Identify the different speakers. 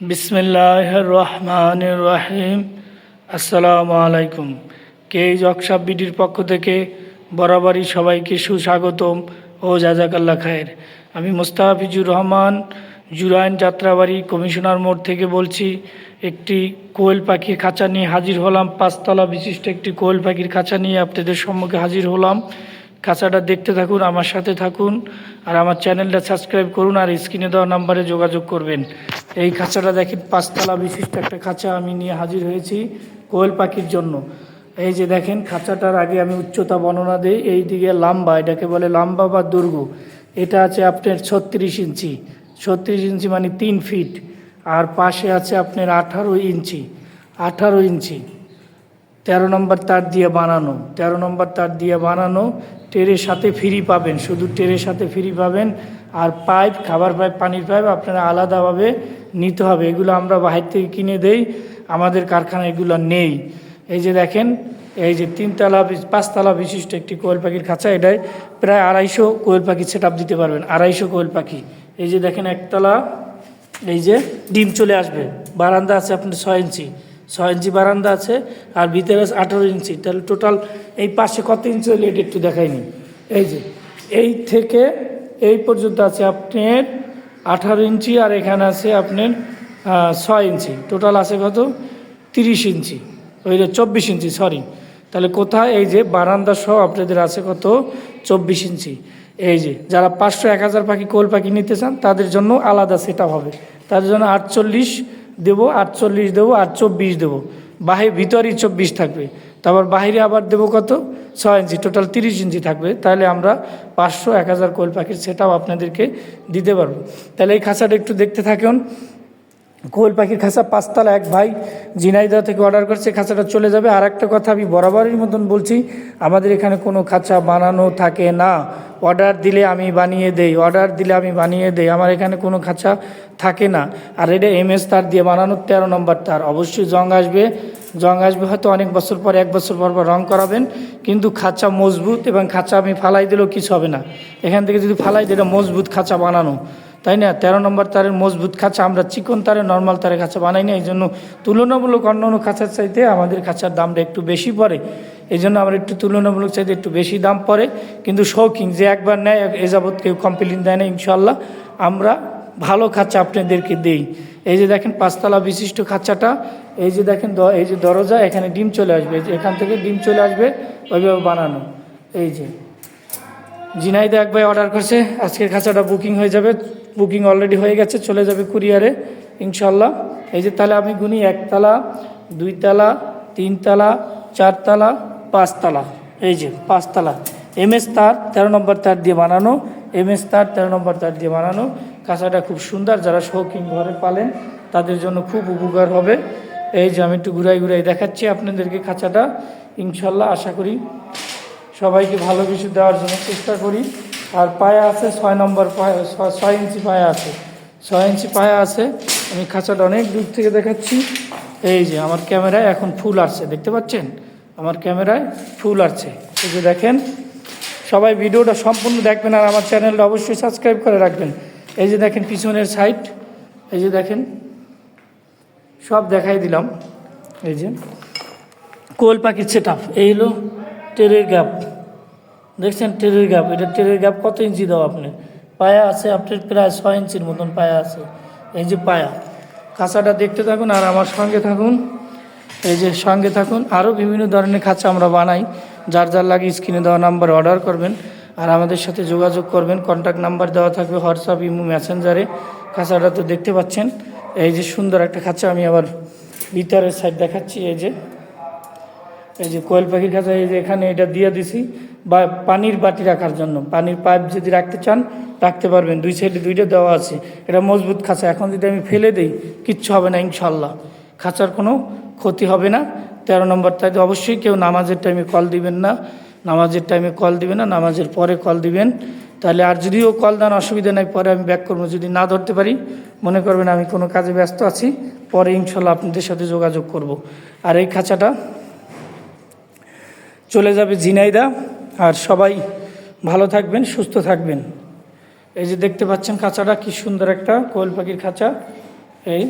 Speaker 1: বিসমিল্লাহ রহমান রাহিম আসসালামু আলাইকুম কে জকসাব বিডির পক্ষ থেকে বরাবরই সবাইকে সুস্বাগতম ও জাজাকাল্লা খায়ের। আমি মোস্তাফিজুর রহমান, জুরাইন যাত্রাবাড়ি কমিশনার মোড় থেকে বলছি, একটি কোয়েল পাখির খাঁচা নিয়ে হাজির হলাম। পাঁচতলা বিশিষ্ট একটি কোয়েল পাখির খাঁচা নিয়ে আপনাদের সম্মুখে হাজির হলাম। খাঁচাটা দেখতে থাকুন, আমার সাথে থাকুন, আর আমার চ্যানেলটা সাবস্ক্রাইব করুন, আর স্ক্রিনে দেওয়া নাম্বারে যোগাযোগ করবেন। এই খাঁচাটা দেখেন, পাঁচতলা বিশিষ্ট একটা খাঁচা আমি নিয়ে হাজির হয়েছি কোয়েল পাখির জন্য। এই যে দেখেন, খাঁচাটার আগে আমি উচ্চতা বর্ণনা দিই, এই দিকে লাম্বা, এটাকে বলে লাম্বা বা দুর্গ। এটা আছে আপনার ছত্রিশ ইঞ্চি। ছত্রিশ ইঞ্চি মানে তিন ফিট। আর পাশে আছে আপনার আঠারো ইঞ্চি। আঠারো ইঞ্চি। তেরো নম্বর তার দিয়ে বানানো। তেরো নম্বর তার দিয়ে বানানো, ট্রের সাথে ফ্রি পাবেন। শুধু টেরের সাথে ফ্রি পাবেন আর পাইপ, খাবার পাইপ, পানির পাইপ আপনারা আলাদাভাবে নিতে হবে। এগুলো আমরা বাহির থেকে কিনে দেই, আমাদের কারখানা এগুলো নেই। এই যে দেখেন, এই যে তিনতলা পাঁচতলা বিশিষ্ট একটি কোয়েল পাখির খাঁচা এটাই প্রায় আড়াইশো কোয়েল পাখি সেট দিতে পারবেন, আড়াইশো কোয়েল পাখি। এই যে দেখেন, একতলা, এই যে ডিম চলে আসবে। বারান্দা আছে আপনার ছয় ইঞ্চি। ছয় ইঞ্চি বারান্দা আছে, আর ভিতরে আছে আঠারো ইঞ্চি। তাহলে টোটাল এই পাশে কত ইঞ্চি হলে এটা একটু দেখাইনি এই যে, এই থেকে এই পর্যন্ত আছে আপনার আঠারো ইঞ্চি আর এখানে আছে আপনার ছয় ইঞ্চি। টোটাল আছে কত? তিরিশ ইঞ্চি। ওই যে চব্বিশ ইঞ্চি সরি তাহলে কোথায়? এই যে বারান্দা সহ আপনাদের আছে কত? চব্বিশ ইঞ্চি। এই যে যারা পাঁচশো এক হাজার পাখি, কোল পাখি নিতে চান, তাদের জন্য আলাদা সেটা হবে। তাদের জন্য আটচল্লিশ দেবো আটচল্লিশ দেবো, আর চব্বিশ দেবো। বাহির ভিতরেই চব্বিশ থাকবে। তারপর বাহিরে আবার দেবো কত? ছয় ইঞ্চি টোটাল তিরিশ ইঞ্চি থাকবে। তাহলে আমরা পাঁচশো, এক হাজার কোয়েল পাখির সেটাও আপনাদেরকে দিতে পারব। তাহলে এই খাঁচাটা একটু দেখতে থাকুন। কোয়েল পাখির খাঁচা, পাঁচতলা এক ভাই জিনাইদা থেকে অর্ডার করছে, খাঁচাটা চলে যাবে। আর একটা কথা আমি বরাবরের মতন বলছি, আমাদের এখানে কোনো খাঁচা বানানো থাকে না। অর্ডার দিলে আমি বানিয়ে দেই অর্ডার দিলে আমি বানিয়ে দেই, আমার এখানে কোনো খাঁচা থাকে না। আর এটা এম এস তার দিয়ে বানানো তেরো নম্বর তার। অবশ্যই জং আসবে জং আসবে হয়তো অনেক বছর পর, এক বছর পর পর রং করাবেন, কিন্তু খাঁচা মজবুত এবং খাঁচা আমি ফালাই দিলেও কিছু হবে না। এখান থেকে যদি ফালাই দিলে মজবুত খাঁচা বানানো। তাই না? তেরো নম্বর তারের মজবুত খাঁচা, আমরা চিকন তারে নর্মাল তারের খাঁচা বানাই না, এই জন্য তুলনামূলক অন্য অন্য খাঁচার চাইতে আমাদের খাঁচার দামটা একটু বেশি পড়ে। এই জন্য আমরা একটু তুলনামূলক চাইতে একটু বেশি দাম পড়ে। কিন্তু শৌখিন যে একবার নেয়, এ যাবৎ কেউ কমপ্লেন দেয় না ইনশাল্লাহ আমরা ভালো খাঁচা আপনাদেরকে দেই। এই যে দেখেন, পাঁচতলা বিশিষ্ট খাঁচাটা, এই যে দেখেন এই যে দরজা, এখানে ডিম চলে আসবে। এখান থেকে ডিম চলে আসবে, ওইভাবে বানানো। এই যে। জিনাইদা এক ভাই অর্ডার করছে, আজকের খাঁচাটা বুকিং হয়ে যাবে। বুকিং অলরেডি হয়ে গেছে, চলে যাবে কুরিয়ারে ইনশাল্লাহ এই যে তাহলে আমি গুনি একতলা দুইতলা তিনতলা চারতলা পাঁচতলা এই যে পাঁচতলা এম এস তার, তেরো নম্বর তার দিয়ে বানানো। এম এস তার, তেরো নম্বর তার দিয়ে বানানো। কাঁচাটা খুব সুন্দর, যারা শৌখিন ঘরে পালেন, তাদের জন্য খুব উপকার হবে। এই যে আমি একটু ঘুরাই ঘুরাই দেখাচ্ছি আপনাদেরকে খাঁচাটা ইনশাল্লাহ আশা করি সবাইকে ভালো কিছু দেওয়ার জন্য চেষ্টা করি। আর পায়া আছে ছয় নম্বর পায়া, ছয় ইঞ্চি পায়া আছে। ছয় ইঞ্চি পায়া আছে, আমি খাঁচাটা অনেক দূর থেকে দেখাচ্ছি। এই যে, আমার ক্যামেরায় এখন ফুল আসছে, দেখতে পাচ্ছেন? আমার ক্যামেরায় ফুল আসছে। এই যে দেখেন, সবাই ভিডিওটা সম্পূর্ণ দেখবেন আর আমার চ্যানেলটা অবশ্যই সাবস্ক্রাইব করে রাখবেন। এই যে দেখেন, পিছনের সাইড, এই যে দেখেন, সব দেখাই দিলাম। এই যে, কোয়েল পাখির সেট এই হলো টেরের গ্যাপ দেখছেন টেরের গ্যাপ এটা টেরের গ্যাপ কত ইঞ্চি দাও আপনি? পায়া আছে আপনার প্রায় ছয় ইঞ্চির মতন পায়া আছে। এই যে পায়া খাঁচাটা দেখতে থাকুন আর আমার সঙ্গে থাকুন। এই যে সঙ্গে থাকুন আরও বিভিন্ন ধরনের খাঁচা আমরা বানাই। যার যার লাগে স্ক্রিনে দেওয়া নাম্বার অর্ডার করবেন আর আমাদের সাথে যোগাযোগ করবেন। কন্ট্যাক্ট নাম্বার দেওয়া থাকবে হোয়াটসঅ্যাপ ইমো মেসেঞ্জারে খাঁচাটা তো দেখতে পাচ্ছেন। এই যে সুন্দর একটা খাঁচা, আমি আবার ভিতরের সাইড দেখাচ্ছি, এই যে। এই যে কোয়েল পাখির কাছে এই যে এখানে এটা দিয়ে দিছি, বা পানির বাটি রাখার জন্য। পানির পাইপ যদি রাখতে চান, রাখতে পারবেন। দুই সাইডে দুইটা দেওয়া আছে। এটা মজবুত খাঁচা। এখন যদি আমি ফেলে দিই, কিচ্ছু হবে না ইনশাল্লাহ খাঁচার কোনো ক্ষতি হবে না। তেরো নম্বর তাই অবশ্যই কেউ নামাজের টাইমে কল দিবেন না। নামাজের টাইমে কল দিবেন না। নামাজের পরে কল দিবেন। তাহলে আর যদিও কল দেন অসুবিধা নাই, পরে আমি ব্যাক করব। যদি না ধরতে পারি, মনে করবেন আমি কোনো কাজে ব্যস্ত আছি। পরে ইনশাল্লাহ আপনাদের সাথে যোগাযোগ করব। আর এই খাঁচাটা চলে যাবে জিনাইদা আর সবাই ভালো থাকবেন, সুস্থ থাকবেন। এই যে দেখতে পাচ্ছেন খাঁচাটা, কি সুন্দর একটা কোয়েল পাখির খাঁচা। এই